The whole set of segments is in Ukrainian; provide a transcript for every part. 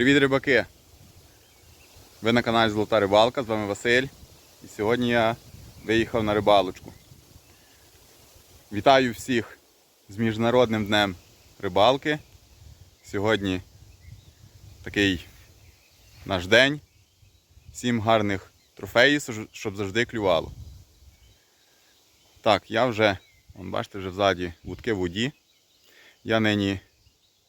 Привіт, рибаки! Ви на каналі Золота Рибалка, з вами Василь. І сьогодні я виїхав на рибалочку. Вітаю всіх з Міжнародним днем рибалки. Сьогодні такий наш день. Всім гарних трофеїв, щоб завжди клювало. Так, я вже, бачите, вже взаді вудки в воді. Я нині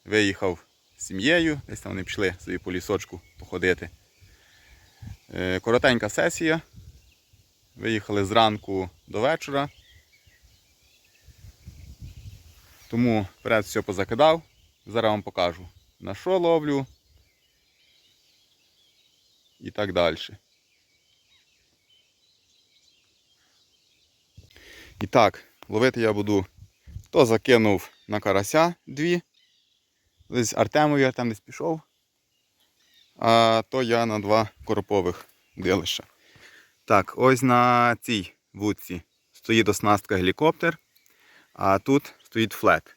виїхав сім'єю, десь там вони пішли собі по лісочку походити. Е, Коротенька сесія. Виїхали зранку до вечора. Тому вперед все позакидав. Зараз вам покажу на що ловлю і так далі. І так, ловити я буду. То закинув на карася дві. Десь Артемові Артем десь пішов. А то я на два коропових дилища. Так, ось на цій вудці стоїть оснастка гелікоптер, а тут стоїть флет.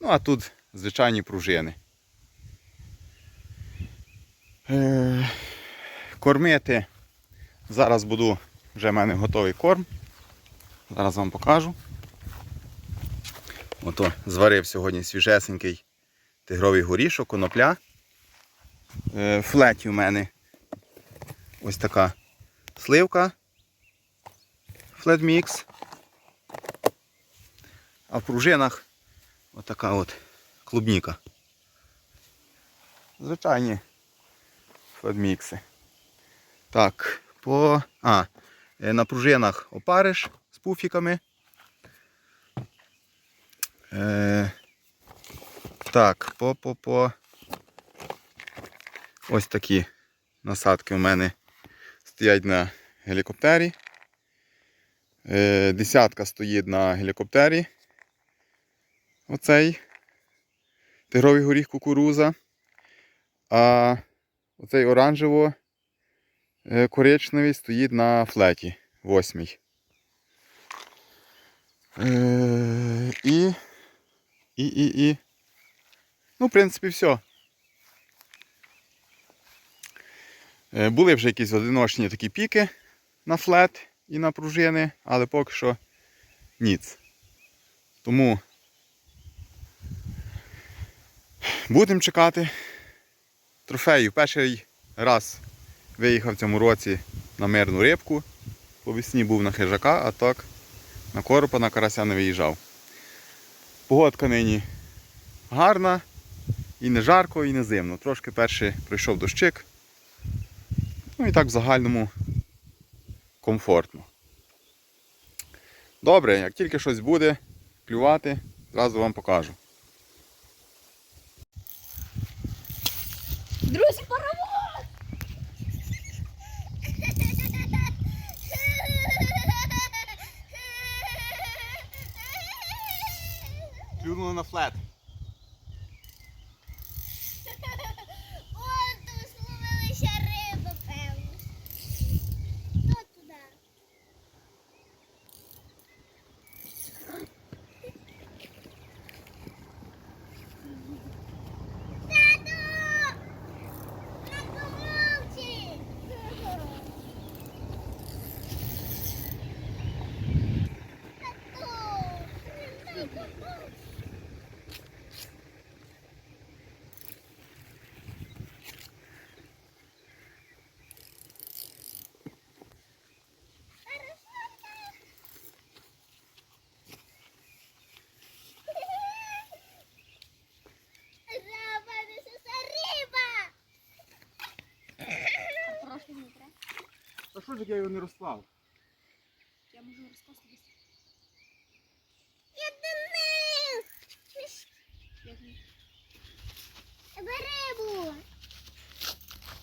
Ну, а тут звичайні пружини. Е, Кормити. Зараз буду, вже в мене готовий корм. Зараз вам покажу. Ото зварив сьогодні свіжесенький тигровий горішок, конопля. Е, флеті у мене ось така сливка. Флетмікс. А в пружинах отака от клубніка. Звичайні флетмікси. Так, по... А, е, на пружинах опариш з пуфіками. Е, так, по-по-по. Ось такі насадки у мене стоять на гелікоптері. Е, десятка стоїть на гелікоптері. Оцей тигровий горіх кукуруза. А оцей оранжево е, коричневий стоїть на флеті восьмій. Е, і і, і, і. Ну, в принципі, все. Були вже якісь одиночні такі піки на флет і на пружини, але поки що ніц. Тому будемо чекати трофеїв. Перший раз виїхав в цьому році на мирну рибку. По весні був на хижака, а так на коропа, на карася не виїжджав. Погодка нині гарна, і не жарко, і не зимно. Трошки перший пройшов дощик. Ну і так в загальному комфортно. Добре, як тільки щось буде клювати, зразу вам покажу. Друзі, паровоз! Клюнули на флет. Та як я його не розклав? Я можу розкласти десь. Я Денис! Рибу!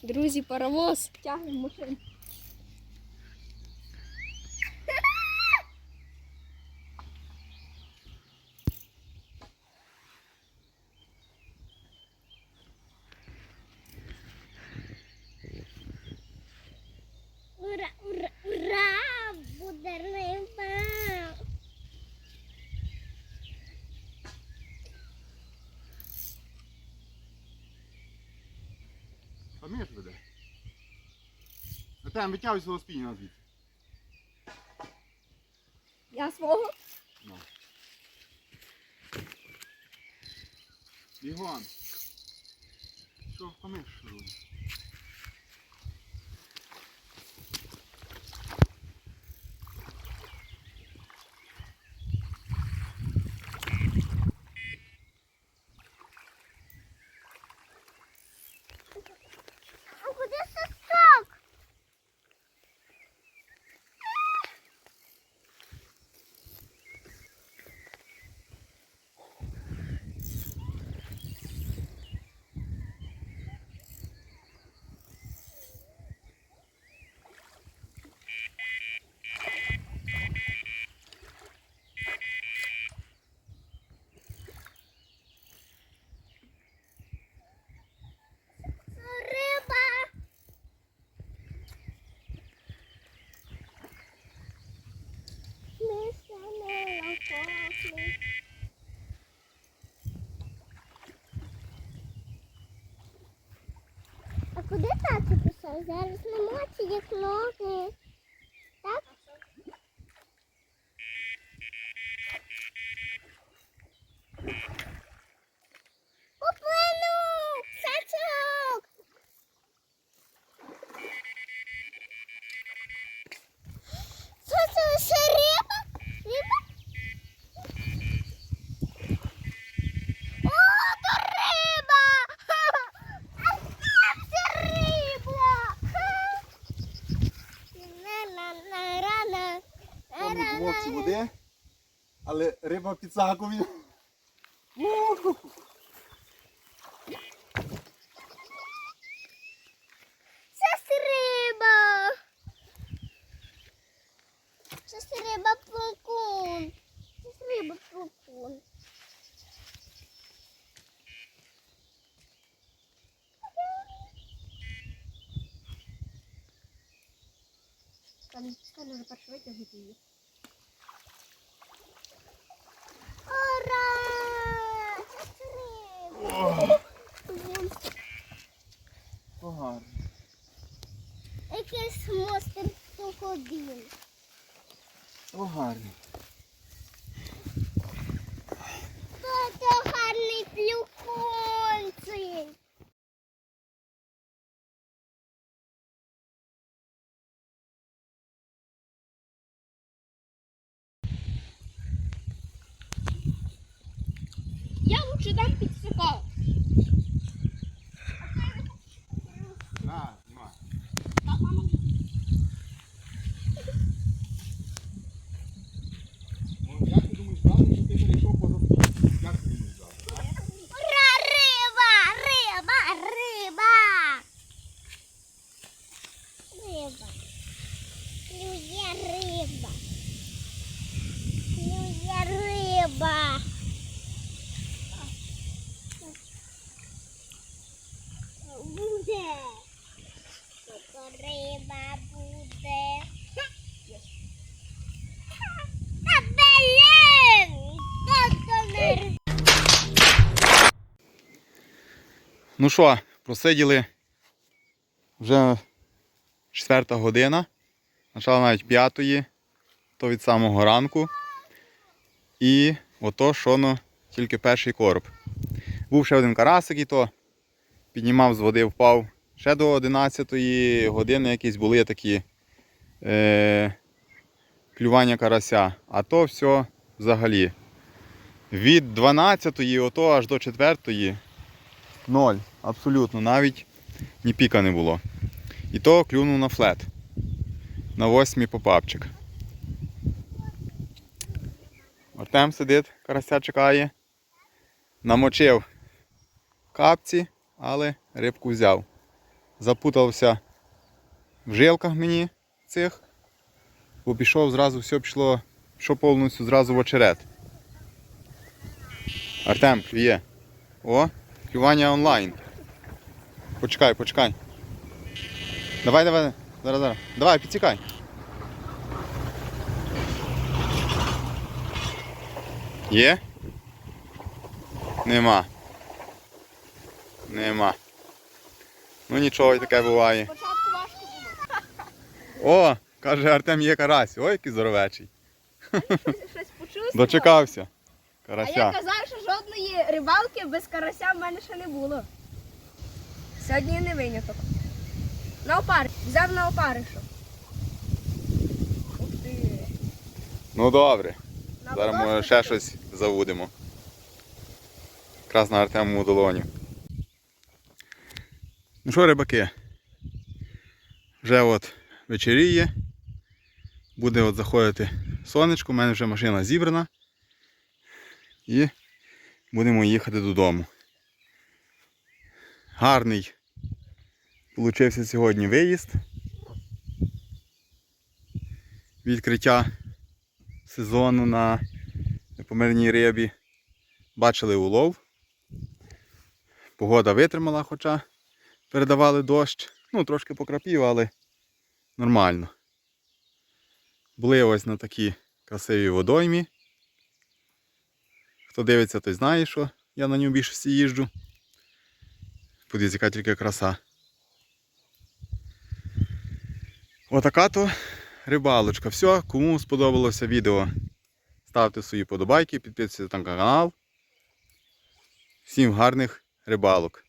Друзі, паровоз Тягнемо машину. Артем, витягуй свого спінінга звідси. Я свого. Ну. Бігом. Що, помиш шурує? А куди тато пішов? Зараз на моці як ноги. Так? Поплинув! พิซซ่ากูมี О, гарний. Це гарний плюконцей. Я лучше дам пить. Ну що, просиділи вже четверта година, почала навіть п'ятої, то від самого ранку. І ото шоно тільки перший короб. Був ще один карасик і то піднімав з води, впав. Ще до 11 години якісь були такі е, клювання карася. А то все взагалі. Від 12 ото аж до 4 Ноль. Абсолютно. Навіть ні піка не було. І то клюнув на флет. На восьмій попапчик. Артем сидить, карася чекає. Намочив капці, але рибку взяв. Запутався в жилках мені цих. Бо пішов зразу, все пішло, пішло повністю зразу в очерет. Артем, клює. О, Клювання онлайн. Почекай, почекай. Давай, давай. Зараз, зараз. Давай, підтікай. Є? Нема. Нема. Ну нічого, і таке буває. Спочатку важко було. О, каже Артем, є карась. Ой, який здоровечий. Щось, щось почув. Дочекався. А я казав, що жодної рибалки без карася в мене ще не було. Сьогодні не виняток. На опар. Взяв на опаришу. Ух ти. Ну добре. На Зараз може ще щось завудимо. Якраз на Артемову долоню. Ну що, рибаки? Вже от вечеріє. Буде от заходити сонечко, у мене вже машина зібрана. І будемо їхати додому. Гарний получився сьогодні виїзд. Відкриття сезону на помирній рибі. Бачили улов. Погода витримала, хоча передавали дощ. Ну, трошки покрапів, але нормально. Були ось на такій красивій водоймі. Хто дивиться, той знає, що я на ньому більшості їжджу. Подивіться, яка тільки краса. Отака то рибалочка. Все, кому сподобалося відео, ставте свої подобайки, підписуйтесь на канал. Всім гарних рибалок.